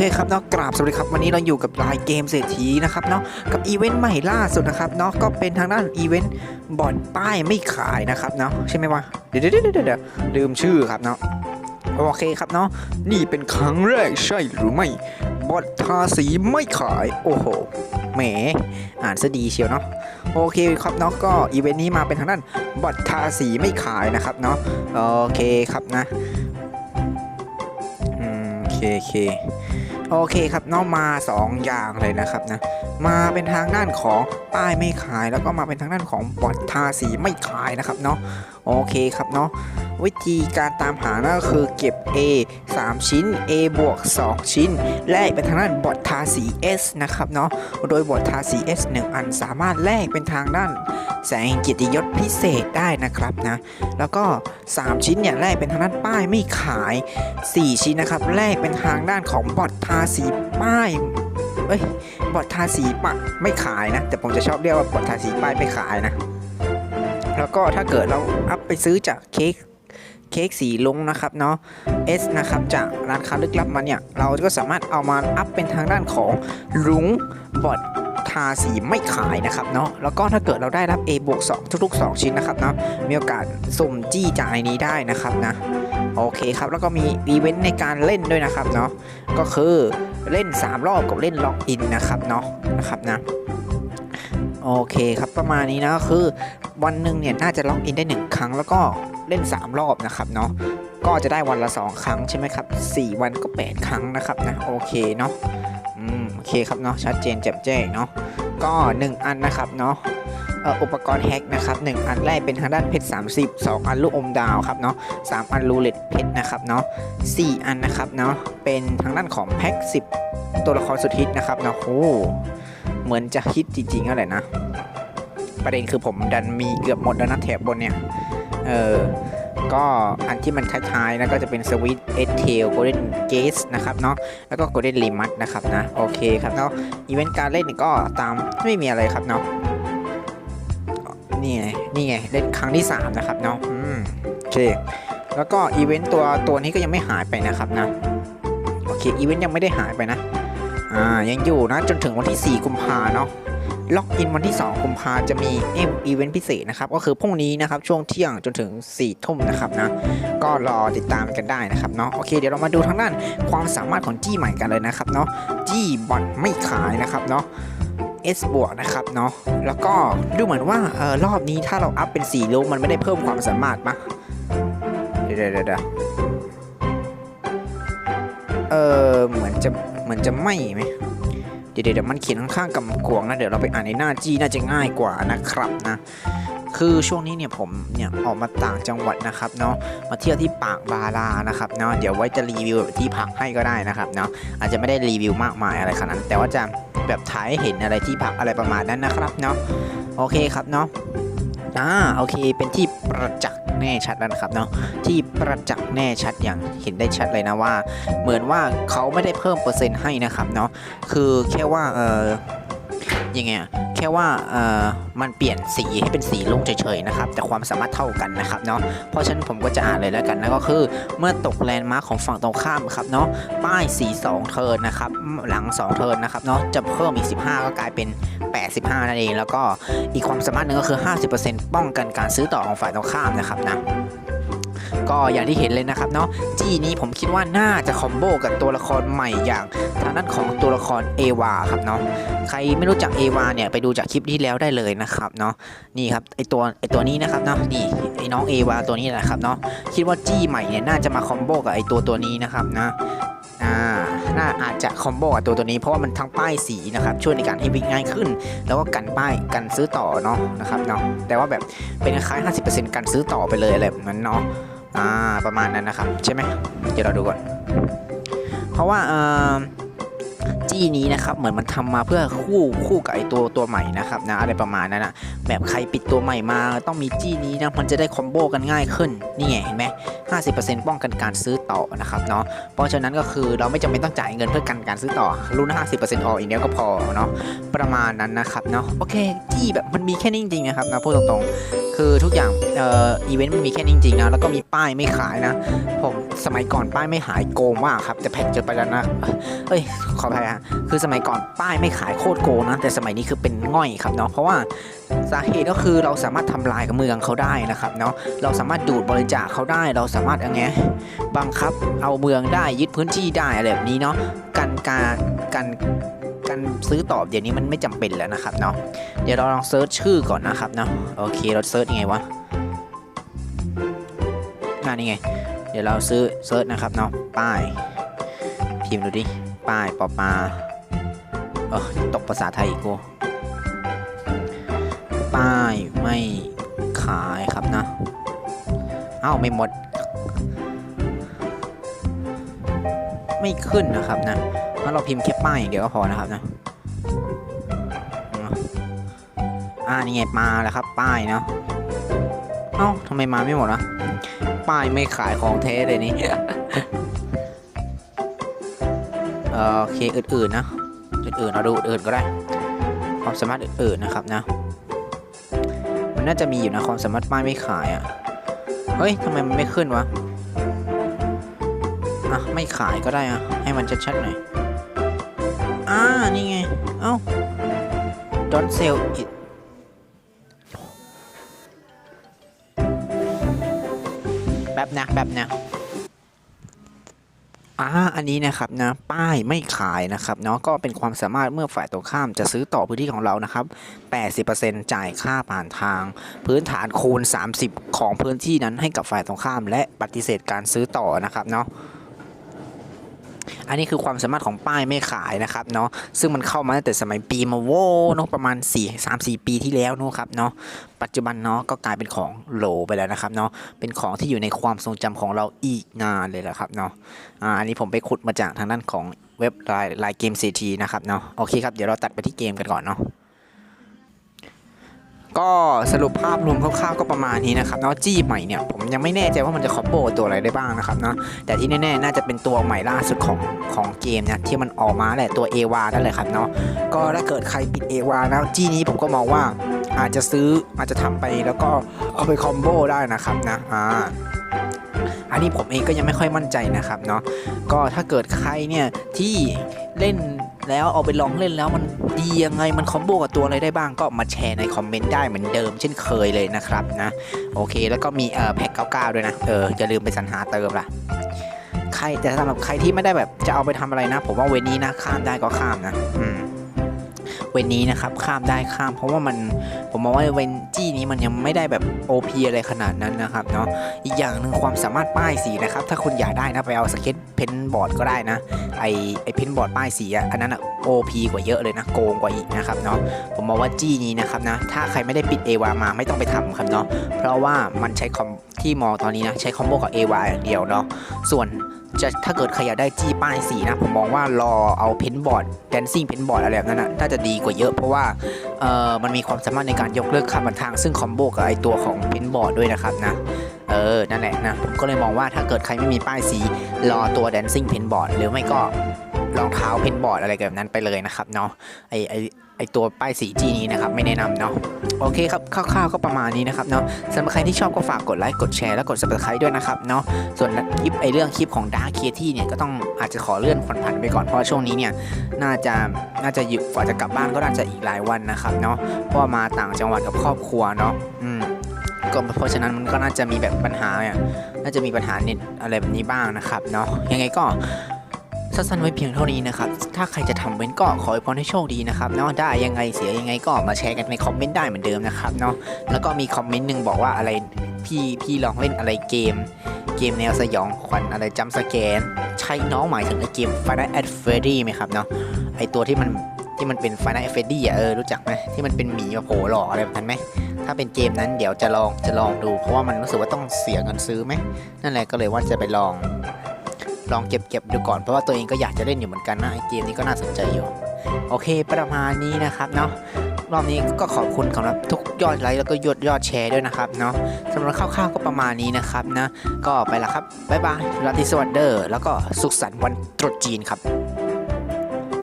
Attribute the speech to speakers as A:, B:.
A: เคครับเนาะกราบสวัสดีครับวันนี้เราอยู่กับรายเกมเศรษฐีนะครับเนาะกับอีเวนต์ใหม่ล่าสุดนะครับเนาะก็เป็นทางด้านอีเวนต์บอร์ดป้ายไม่ขายนะครับเนาะใช่ไหมวะเดี๋ยวเดี๋ยวเดี๋ยวเดี๋ยวลืมชื่อครับเนาะโอเคครับเนาะนี่เป็นครั้งแรกใช่หรือไม่บอร์ดทาสีไม่ขายโอ้โหแหมอ่านซะดีเชียวเนาะโอเคครับเนาะก็อีเวนต์นี้มาเป็นทางด้านบอร์ดทาสีไม่ขายนะครับเนาะโอเคครับนะโอเคโอเค โอเคครับเนอกมา 2 อย่างเลยนะครับนะ มาเป็นทางด้านของป้ายไม่ขายแล้วก็มาเป็นทางด้านของบอททาสีไม่ขายนะครับเนาะโอเคครับเนาะ วิธีการตามหานั่นก็คือเก็บ A 3 ชิ้น A บวก 2 ชิ้น แลกเป็นทางด้านบอดทาสี S นะครับเนาะโดยบอดทาสี S 1 อันสามารถแลกเป็นทางด้านแสงกียรติยศพิเศษได้นะครับนะแล้วก็ 3 ชิ้นเนี่ยแลกเป็นทางด้านป้ายไม่ขาย 4 ชิ้นนะครับแลกเป็นทางด้านของบอดทาสีป้ายเอ้ยบอดทาสีปะไม่ขายนะ แต่ผมจะชอบเรียกว่าบอดทาสีป้ายไม่ขายนะ แล้วก็ถ้าเกิดเราอัพไปซื้อจากเค้ก เค้กสีลุงนะครับเนาะ S นะครับจากร้านค้าลึกลับมาเนี่ย เราก็สามารถเอามาอัพเป็นทางด้านของลุงบอดทาสีไม่ขายนะครับเนาะแล้วก็ถ้าเกิดเราได้รับ A บวก2ทุกๆ 2 ชิ้นนะครับเนาะมีโอกาสสุ่มจี้จากในนี้ได้นะครับนะโอเคครับแล้วก็มีอีเวนต์ในการเล่นด้วยนะครับเนาะก็คือเล่น 3 รอบกับเล่นล็อกอินนะครับเนาะนะครับนะ โอเคครับประมาณนี้นะก็คือวันหนึ่งเนี่ยน่าจะล็อกอินได้ 1 ครั้งแล้วก็เล่น 3 รอบนะครับเนาะก็จะได้วันละ 2 ครั้งใช่ไหมครับ 4 วันก็ 8 ครั้งนะครับนะโอเคเนาะอืมโอเคครับเนาะชัดเจนแจ่มแจ้งเนาะก็ 1 อันนะครับเนาะอุปกรณ์แฮกนะครับ1อันแรกเป็นทางด้านเพชร30 2 อันลูกอมดาวครับเนาะ3อันรูเล็ตเพชรนะครับเนาะ4อันนะครับเนาะเป็นทางด้านของแพ็ค10 ตัวละครสุดฮิตนะครับเนาะโอ้ เหมือนจะฮิตจริงๆอะไรนะ ประเด็นคือผมดันมีเกือบหมดแล้วนะแถบบนเนี่ย เออ ก็อันที่มันท้ายๆนะก็จะเป็นสวิตเอทเทลโกลเด้นเกสนะครับเนาะ แล้วก็โกลเด้นลิมัตนะครับนะ โอเคครับเนาะ อีเวนต์การเล่นก็ตามไม่มีอะไรครับเนาะ นี่ไง นี่ไง เล่นครั้งที่ 3 นะครับเนาะ อืมโอเค แล้วก็อีเวนต์ตัวตัวนี้ก็ยังไม่หายไปนะครับนะ โอเค อีเวนต์ยังไม่ได้หายไปนะ อ่ายังอยู่นะจนถึงวันที่ 4 กุมภาเนาะล็อกอินวันที่ 2 กุมภาจะมีเอ็มอีเวนต์พิเศษนะครับ ก็คือพรุ่งนี้นะครับ ช่วงเที่ยงจนถึง 4 ทุ่มนะครับนะ ก็รอติดตามกันได้นะครับเนาะโอเคเดี๋ยวเรามาดูทางด้านความสามารถของจี้ใหม่กันเลยนะครับเนาะจี้บอลไม่ขายนะครับเนาะ S บวกนะครับเนาะแล้วก็ดูเหมือนว่าเออรอบนี้ถ้าเราอัพเป็น4ลูกมันไม่ได้เพิ่มความสามารถปะเดี๋ยวเดี๋ยวเดี๋ยวเออเหมือนจะ มือนจะไม่ไหมเดี๋ยวเดี๋ยวมันเขียนข้างๆกำกวงนะเดี๋ยวเราไปอ่านในหน้าจี้น่าจะง่ายกว่านะครับนะคือช่วงนี้เนี่ยผมเนี่ยออกมาต่างจังหวัดนะครับเนาะมาเที่ยวที่ปากบารานะครับเนาะเดี๋ยวไว้จะรีวิวแบบที่พักให้ก็ได้นะครับเนาะอาจจะไม่ได้รีวิวมากมายอะไรขนาดนั้นแต่ว่าจะแบบถ่ายเห็นอะไรที่พักอะไรประมาณนั้นนะครับเนาะโอเคครับเนาะ อ่าโอเคเป็นที่ประจักษ์แน่ชัดแล้วนะครับเนาะที่ประจักษ์แน่ชัดอย่างเห็นได้ชัดเลยนะว่า เหมือนว่าเขาไม่ได้เพิ่มเปอร์เซ็นต์ให้นะครับเนาะคือแค่ว่าเออ ยังไงอะแค่ว่าเออมันเปลี่ยนสีให้เป็นสีลุงเฉยๆนะครับ แต่ความสามารถเท่ากันนะครับเนาะเพราะฉะนั้นผมก็จะอ่านเลยแล้วกันนะก็คือเมื่อตกแลนด์มาร์คของฝั่งตรงข้ามครับเนาะป้ายสี 2 เทิร์นนะครับหลัง 2 เทิร์นนะครับเนาะจะเพิ่มอีก 15 ก็กลายเป็น 85 นั่นเอง แล้วก็อีกความสามารถหนึ่งก็คือ 50%ป้องกันการซื้อต่อของฝ่ายตรงข้ามนะครับนะ ก็อย่างที่เห็นเลยนะครับเนาะจี้นี้ผมคิดว่าน่าจะคอมโบกับตัวละครใหม่อย่างทางด้านของตัวละครเอวาครับเนาะใครไม่รู้จักเอวาเนี่ยไปดูจากคลิปที่แล้วได้เลยนะครับเนาะนี่ครับไอตัวไอตัวนี้นะครับเนาะนี่ไอน้องเอวาตัวนี้แหละครับเนาะคิดว่าจี้ใหม่เนี่ยน่าจะมาคอมโบกับไอตัวตัวนี้นะครับนะอ่าน่าอาจจะคอมโบกับตัวตัวนี้เพราะว่ามันทั้งป้ายสีนะครับช่วยในการให้วิ่งง่ายขึ้น แล้วก็กันป้ายกันซื้อต่อเนาะนะครับเนาะแต่ว่าแบบเป็นคล้าย 50%กันซื้อต่อไปเลยอะไรแบบนั้นเนาะ อ่าประมาณนั้นนะครับ ใช่ไหมเดี๋ยวเราดูก่อน เพราะว่าเอ่อจี้นี้นะครับเหมือนมันทำมาเพื่อคู่คู่กับไอตัวตัวใหม่นะครับนะอะไรประมาณนั้นนะแบบใครปิดตัวใหม่มาต้องมีจี้นี้นะมันจะได้คอมโบกันง่ายขึ้นนี่ไงเห็นไหม50%ป้องกันการซื้อต่อนะครับเนาะเพราะฉะนั้นก็คือเราไม่จำเป็นต้องจ่ายเงินเพื่อกันการซื้อต่อรุ่น50%ออกอีกเดียวก็พอเนาะประมาณนั้นนะครับเนาะโอเคที่แบบมันมีแค่นี้จริงๆนะครับนะพูดตรงๆ คือทุกอย่างเอ่ออีเวนต์มันมีแค่นี้จริงๆนะแล้วก็มีป้ายไม่ขายนะ ผมสมัยก่อนป้ายไม่หายโกงมากครับแต่แพ็กเจอไปแล้วนะเอ้ยขออภัยฮะคือสมัยก่อนป้ายไม่ขายโคตรโกงนะแต่สมัยนี้คือเป็นง่อยครับเนาะเพราะว่า สาเหตุก็คือเราสามารถทำลายกับเมืองเขาได้นะครับเนาะเราสามารถดูดบริจาคเขาได้ เราสามารถอย่างเงี้ยบังคับเอาเมืองได้ยึดพื้นที่ได้อะไรแบบนี้เนาะการการการการซื้อตอบเดี๋ยวนี้มันไม่จำเป็นแล้วนะครับเนาะเดี๋ยวเราลองเซิร์ชชื่อก่อนนะครับเนาะโอเคเราเซิร์ชยังไงวะอ่านี่ไง เดี๋ยวเราซื้อเซิร์ชนะครับเนาะป้ายพิมพ์ดูดิป้ายปอปาเออตกภาษาไทยอีกกู ป้ายไม่ขายครับนะ เอ้าไม่หมด ไม่ขึ้นนะครับนะงั้นเราพิมพ์แค่ป้ายอย่างเดียวก็พอนะครับนะอ่านี่ไงมาแล้วครับ ป้ายเนาะเอ้าทำไมมาไม่หมดวะป้ายไม่ขายของเทสเลยนี่เออโอเคอื่นๆนะอื่นๆเราดูอื่นก็ได้ความสามารถอื่นๆนะครับนะ น่าจะมีอยู่นะความสามารถป้ายไม่ขายอะ่ะ เฮ้ยทำไมมันไม่ขึ้นวะ อะ ไม่ขายก็ได้อะ ให้มันชัดๆหน่อย อ่า นี่ไง เอ้า don't sell it แบบนะแบบนะ อ่าอันนี้นะครับนะป้ายไม่ขายนะครับเนาะก็เป็นความสามารถเมื่อฝ่ายตรงข้ามจะซื้อต่อพื้นที่ของเรานะครับ 80%จ่ายค่าผ่านทาง พื้นฐานคูณ 30 ของพื้นที่นั้นให้กับฝ่ายตรงข้าม และปฏิเสธการซื้อต่อนะครับเนาะ อันนี้คือความสามารถของป้ายไม่ขายนะครับเนาะซึ่งมันเข้ามาตั้งแต่สมัยปีมาโวเนาะประมาณ 4 3 4 ปีที่แล้วเนอะครับเนาะปัจจุบันเนาะก็กลายเป็นของโหลไปแล้วนะครับเนาะเป็นของที่อยู่ในความทรงจำของเราอีกนานเลยละครับเนาะอ่าอันนี้ผมไปขุดมาจากทางด้านของเว็บลน์ไลน์เกมซีทีนะครับเนาะโอเคครับเดี๋ยวเราตัดไปที่เกมกันก่อนเนาะ ก็สรุปภาพรวมคร่าวๆก็ประมาณนี้นะครับเนาะจี้ใหม่เนี่ยผมยังไม่แน่ใจว่ามันจะคอมโบตัวอะไรได้บ้างนะครับเนาะแต่ที่แน่ๆน่าจะเป็นตัวใหม่ล่าสุดของของเกมเนี่ยที่มันออกมาแหละตัวเอวานั่นแหละครับเนาะก็ถ้าเกิดใครปิดเอวานะจี้นี้ผมก็มองว่าอาจจะซื้ออาจจะทำไปแล้วก็เอาไปคอมโบได้นะครับนะอ่าอันนี้ผมเองก็ยังไม่ค่อยมั่นใจนะครับเนาะก็ถ้าเกิดใครเนี่ยที่เล่น แล้วเอาไปลองเล่นแล้วมันดียังไงมันคอมโบกับตัวอะไรได้บ้างก็มาแชร์ในคอมเมนต์ได้เหมือนเดิม เช่นเคยเลยนะครับนะโอเค แล้วก็มีเอ่อแพ็ก99ด้วยนะเอออย่าลืมไปสรรหาเติมล่ะใครแต่สำหรับใครที่ไม่ได้แบบจะเอาไปทำอะไรนะ ผมว่าเวนี้นะข้ามได้ก็ข้ามนะอืมเวนนี้นะครับข้ามได้ข้ามเพราะว่ามันผมมองว่าเวน จี้นี้มันยังไม่ได้แบบโอพีอะไรขนาดนั้นนะครับเนาะอีกอย่างหนึ่งความสามารถป้ายสีนะครับ ถ้าคุณอยากได้นะไปเอาสเก็ตเพนบอร์ดก็ได้นะไอไอเพนบอร์ดป้ายสีอะอันนั้นอะ OP กว่าเยอะเลยนะโกงกว่าอีกนะครับเนาะผมมองว่าจี้นี้นะครับนะถ้าใครไม่ได้ปิด a อวามาไม่ต้องไปทำครับเนาะเพราะว่ามันใช้คอมที่มองตอนนี้นะใช้คอมโบกับ a อวาอย่างเดียวเนาะส่วนจะถ้าเกิดใครอยากได้จี้ป้ายสีนะ ผมมองว่ารอเอาเพนบอร์ดแดนซิ่งเพนบอร์ดอะไรแบบนั้นนะน่าจะดีกว่าเยอะเพราะว่าเอ่อมันมีความสามารถในการยกเลิกคำบันทาง ซึ่งคอมโบกับไอตัวของเพนบอร์ดด้วยนะครับนะเออ นั่นแหละนะ ผมก็เลยมองว่าถ้าเกิดใครไม่มีป้ายสี รอตัว Dancing p พนบอร์ดหรือไม่ก็ รองเท้าเพนบอร์ดอะไรแบบนั้นไปเลยนะครับเนาะไอไอไอตัวป้ายสีจีนี้นะครับไม่แนะนำเนาะโอเคครับคร่าวๆก็ประมาณนี้นะครับเนาะสำหรับใครที่ชอบก็ฝากกดไลค์กดแชร์และกด subscribe ด้วยนะครับเนาะส่วนคลิปไอเรื่องคลิปของ Dark k ที่เนี่ยก็ต้องอาจจะขอเลื่อนผ่านๆไปก่อนเพราะช่วงนี้เนี่ยน่าจะน่าจะอยู่กว่าจะกลับบ้านก็น่าจะอีกหลายวันนะครับเนาะเพราะว่ามาต่างจังหวัดกับครอบครัวเนาะอืมก็เพราะฉะนั้นมันก็น่าจะมีแบบปัญหาเนี่ยน่าจะมีปัญหาเน็ตอะไรแบบนี้บ้างนะครับเนาะยังไงก็ สั้นๆไว้เพียงเท่านี้นะครับ ถ้าใครจะทำเว้นก็ขอให้พรให้โชคดีนะครับเนาะได้ยังไงเสียยังไงก็มาแชร์กันในคอมเมนต์ได้เหมือนเดิมนะครับเนาะแล้วก็มีคอมเมนต์หนึ่งบอกว่าอะไรพี่พี่ลองเล่นอะไรเกม เกมแนวสยองขวัญอะไรจัมสแกน ใช่น้องหมายถึงไอเกม Final a d f r e d d y ไหมครับเนาะไอตัวที่มันที่มันเป็น Final a d f r e d d y อะเออรู้จักไหมที่มันเป็นหมีโผล่หล่ออะไรแบบนั้นไหมถ้าเป็นเกมนั้นเดี๋ยวจะลองจะลองดู เพราะว่ามันรู้สึกว่าต้องเสียเงินซื้อไหมนั่นแหละก็เลยว่าจะไปลอง ลองเก็บเก็บดูก่อนเพราะว่าตัวเองก็อยากจะเล่นอยู่เหมือนกันนะไอเกมนี้ก็น่าสนใจอยู่ โอเคประมาณนี้นะครับเนาะรอบนี้ก็ขอบคุณสำหรับทุกยอดไลค์แล้วก็ยอดยอดแชร์ด้วยนะครับเนาะสำหรับคร่าวๆก็ประมาณนี้นะครับนะก็ไปละครับบ๊ายบายราตรีสวัสดิ์เดอร์แล้วก็สุขสันต์วันตรุษจีนครับ